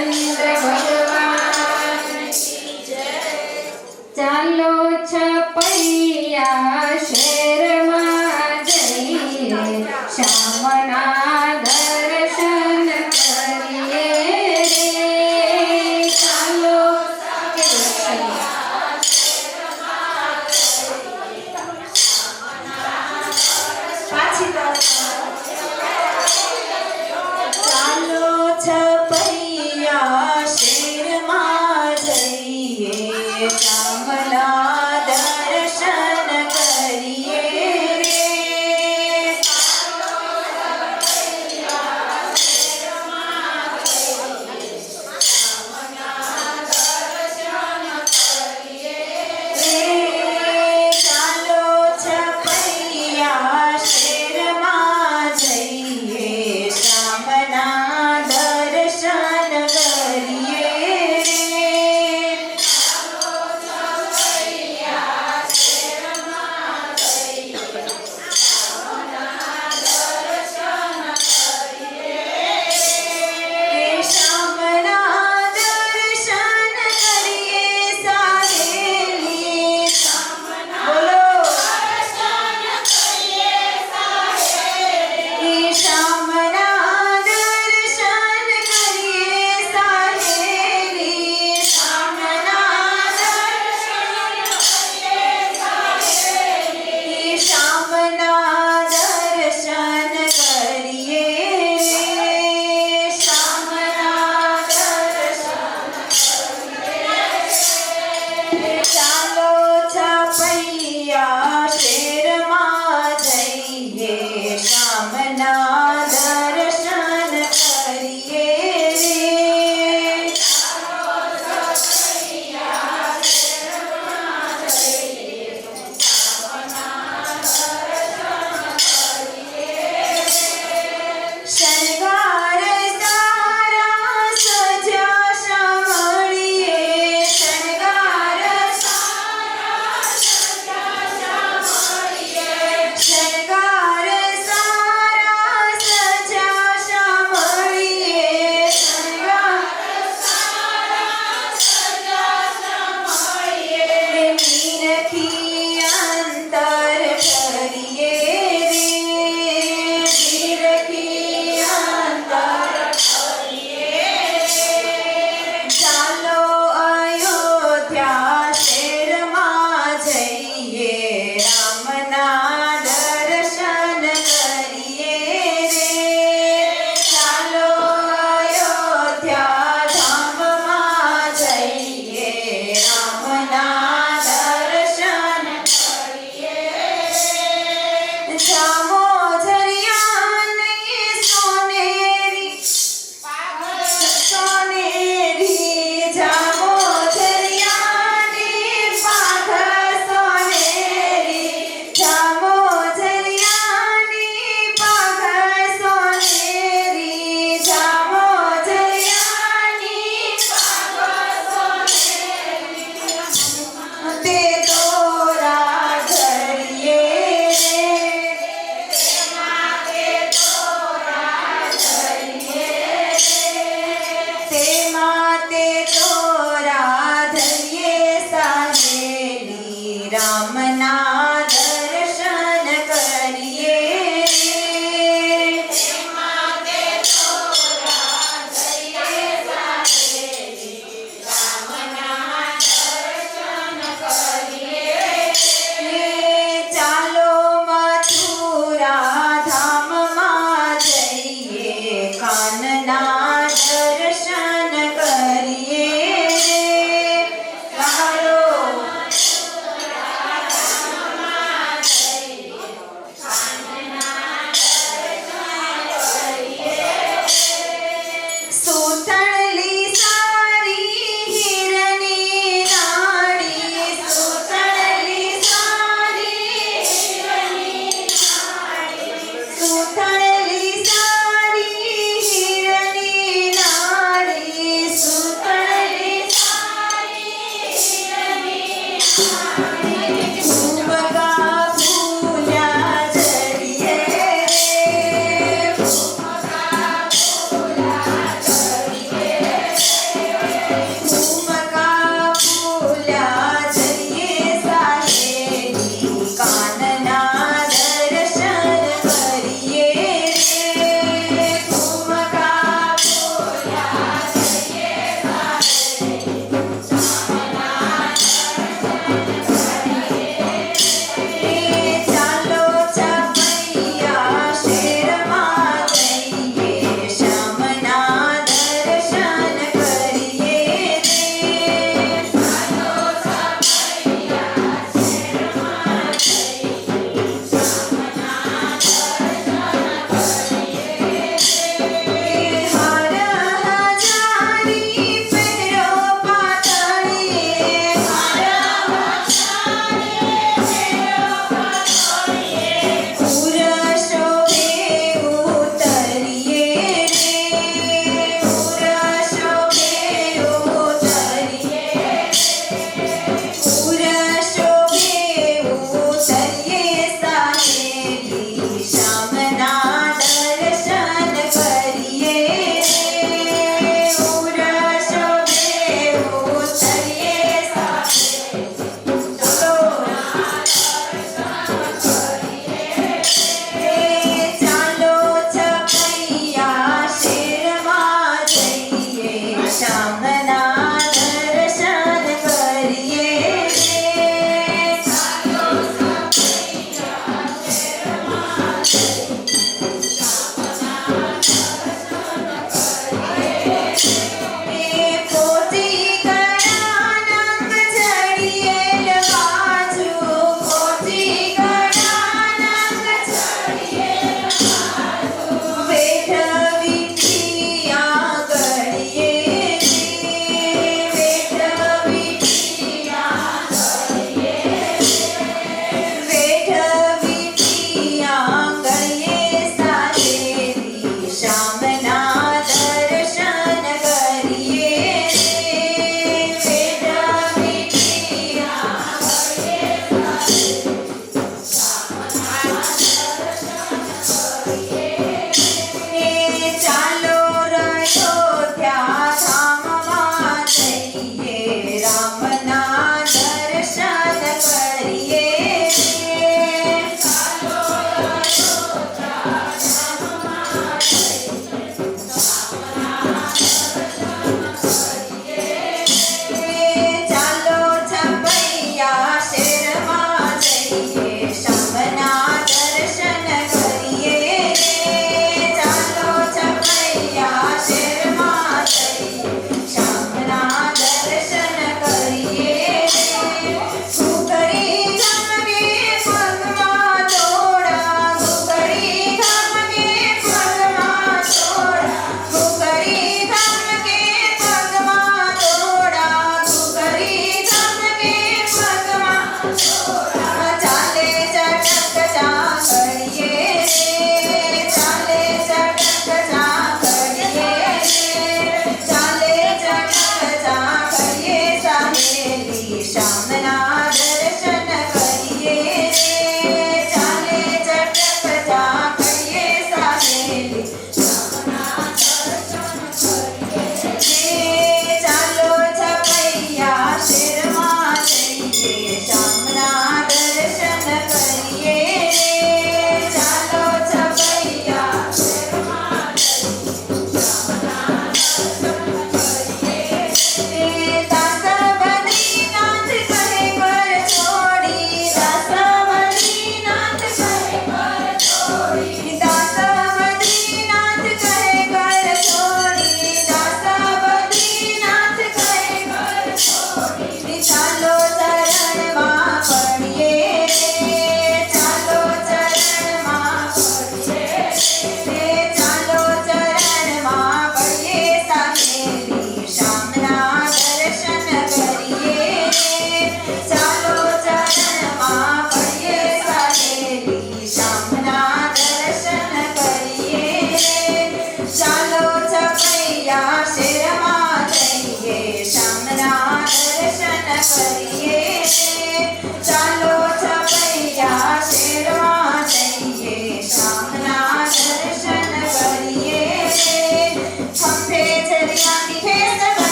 and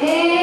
Hey.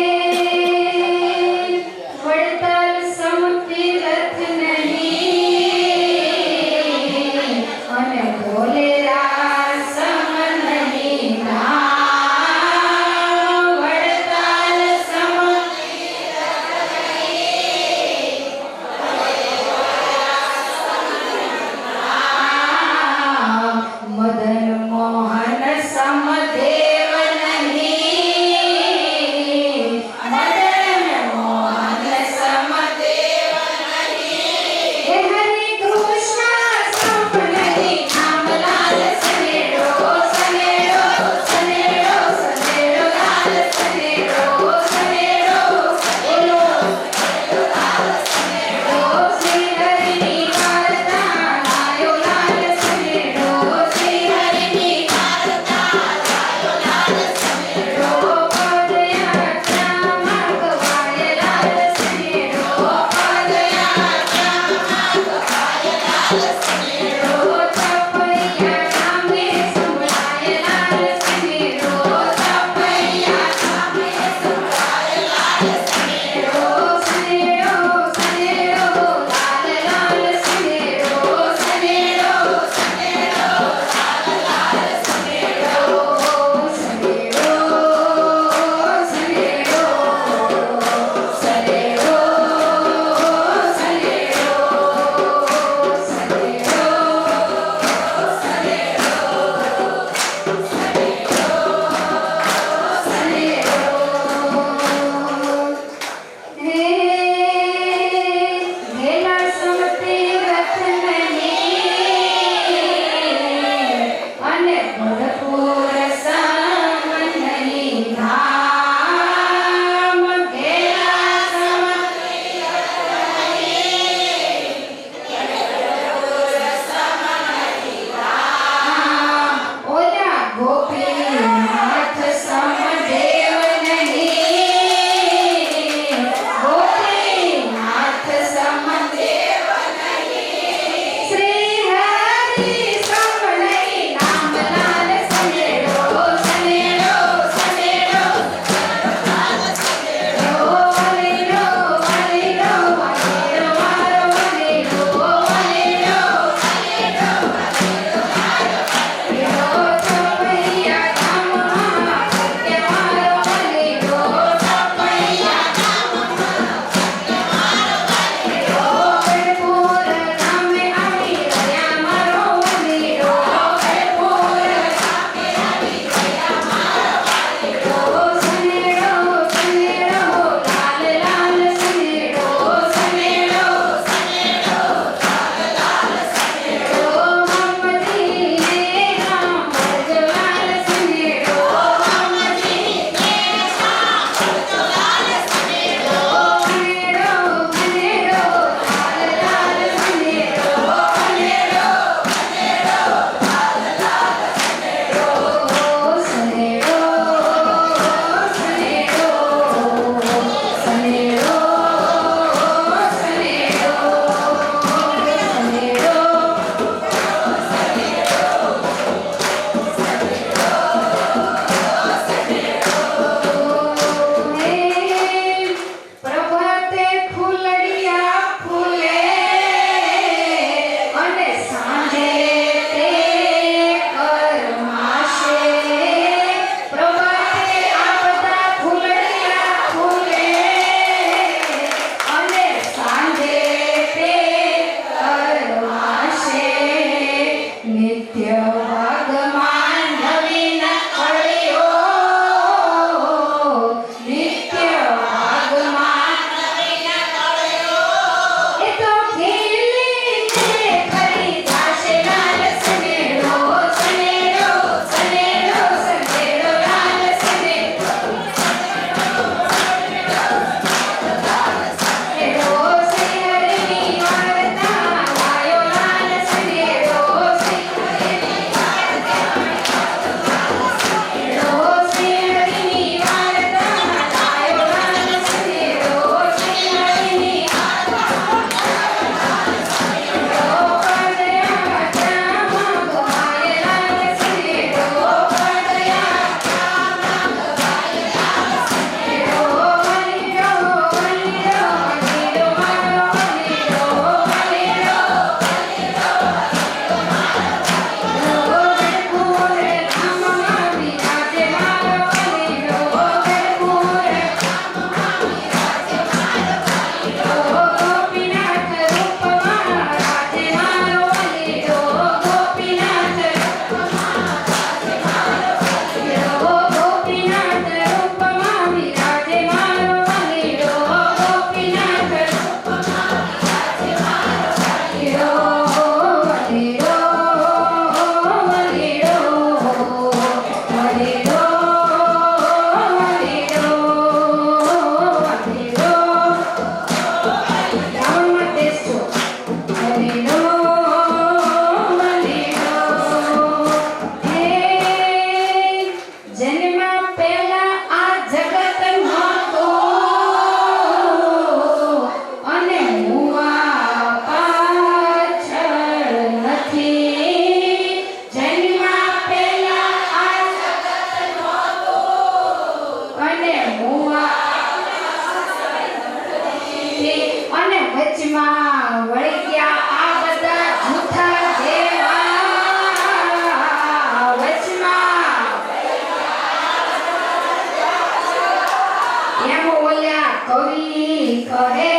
એમ ઓલા કવિ કહે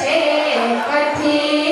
છે કથી.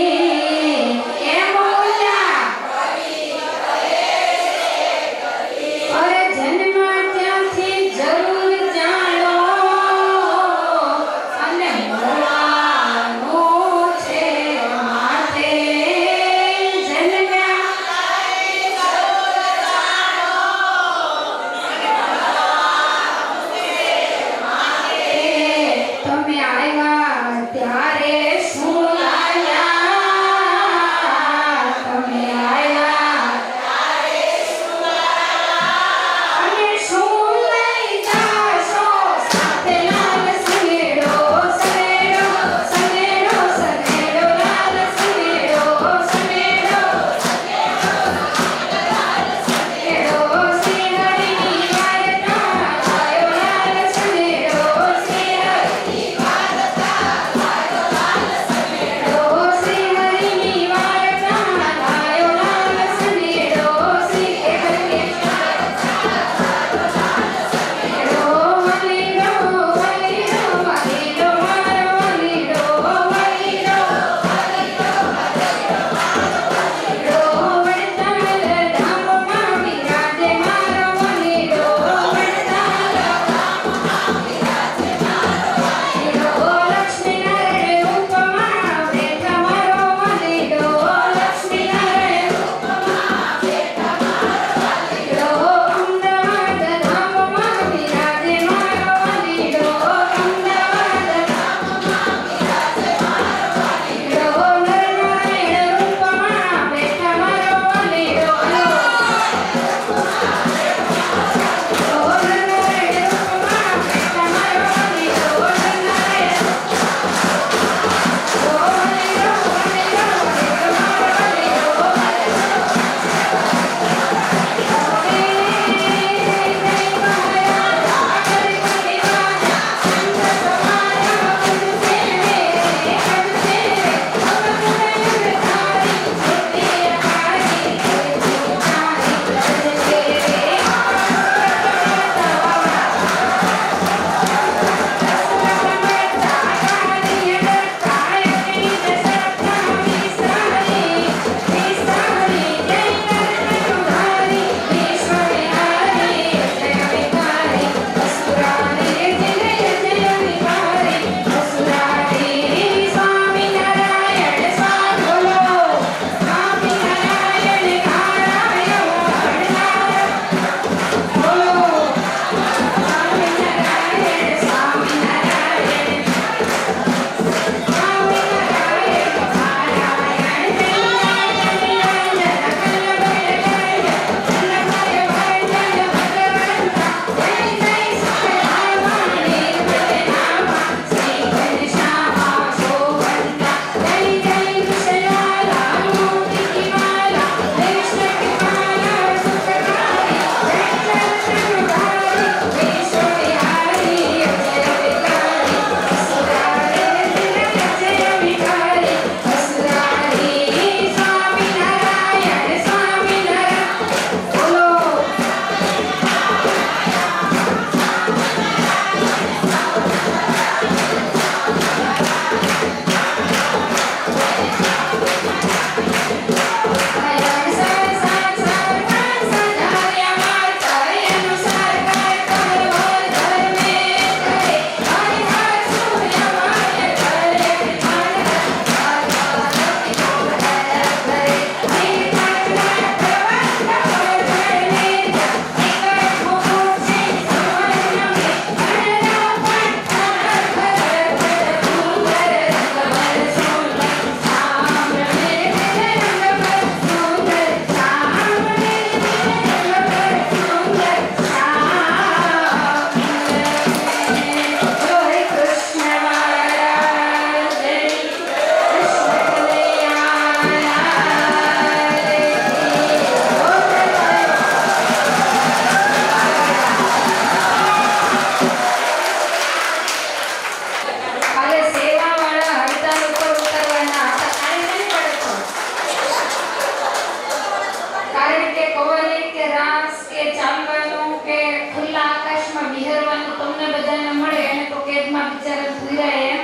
કારણ કે કવરિંગ કે રાસ કે ચાલવાનું કે ખુલ્લા આકાશમાં બિહરવાનું તમને બધાને મળે અને તો કેદમાં બિચારા પૂર્યા એમ.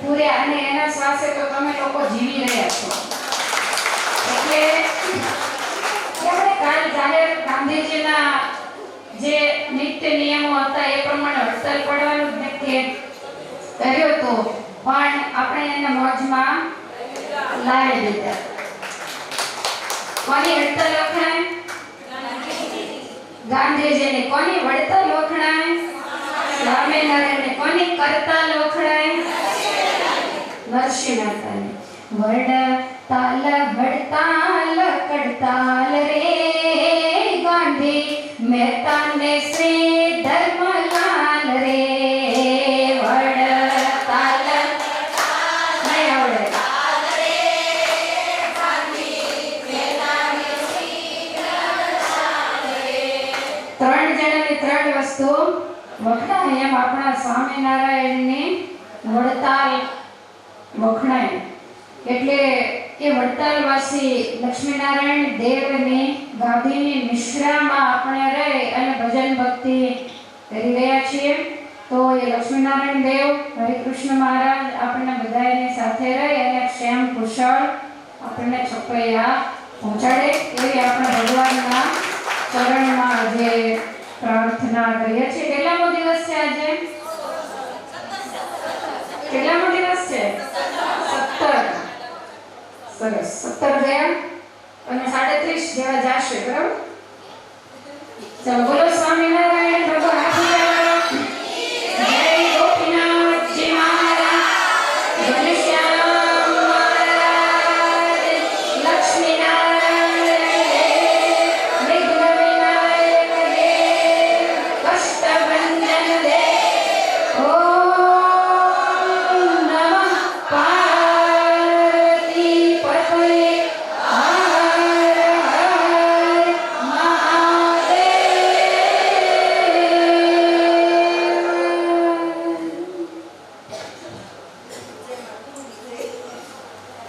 પૂર્યા અને એના શ્વાસે તો તમે લોકો જીવી રહ્યા છો. એટલે કાલ જાહેર ગાંધીજીના જે નિત્ય નિયમો હતા એ પ્રમાણે હડતાલ પડવાનું જ નક્કી કર્યો હતો. પણ આપણે એને મોજમાં લાવી દીધા. કોની વળતર વખણાય? ગાંધીજીને કોની વળતર વખણાય? સ્વામિનારાયણને કોની કરતા વખણાય? નરસિંહ વડ તાલ વડતાલ કડતાલ રે ગાંધી મહેતાને શ્રી આપણા સ્વામિનારાયણની વડતાલ વખણાય. એટલે એ વડતાલવાસી લક્ષ્મીનારાયણ દેવની ગાંધીની નિશ્રામાં આપણે રહી અને ભજન ભક્તિ કરી રહ્યા છીએ. તો એ લક્ષ્મીનારાયણ દેવ, હરિકૃષ્ણ મહારાજ આપણને બધાને સાથે રહી અને ક્ષેમ કુશળ આપણને છપૈયા પહોંચાડે એવી આપણા ભગવાનના ચરણમાં જે પ્રાર્થના કરીએ છીએ. કેટલામો દિવસ છે આજે? કેટલામો દિવસ છે? સત્તર. સરસ. સત્તર ગયા અને સાડત્રીસ જેવા જાશે, બરાબર? ચાલો, બોલો સ્વામિનારાયણ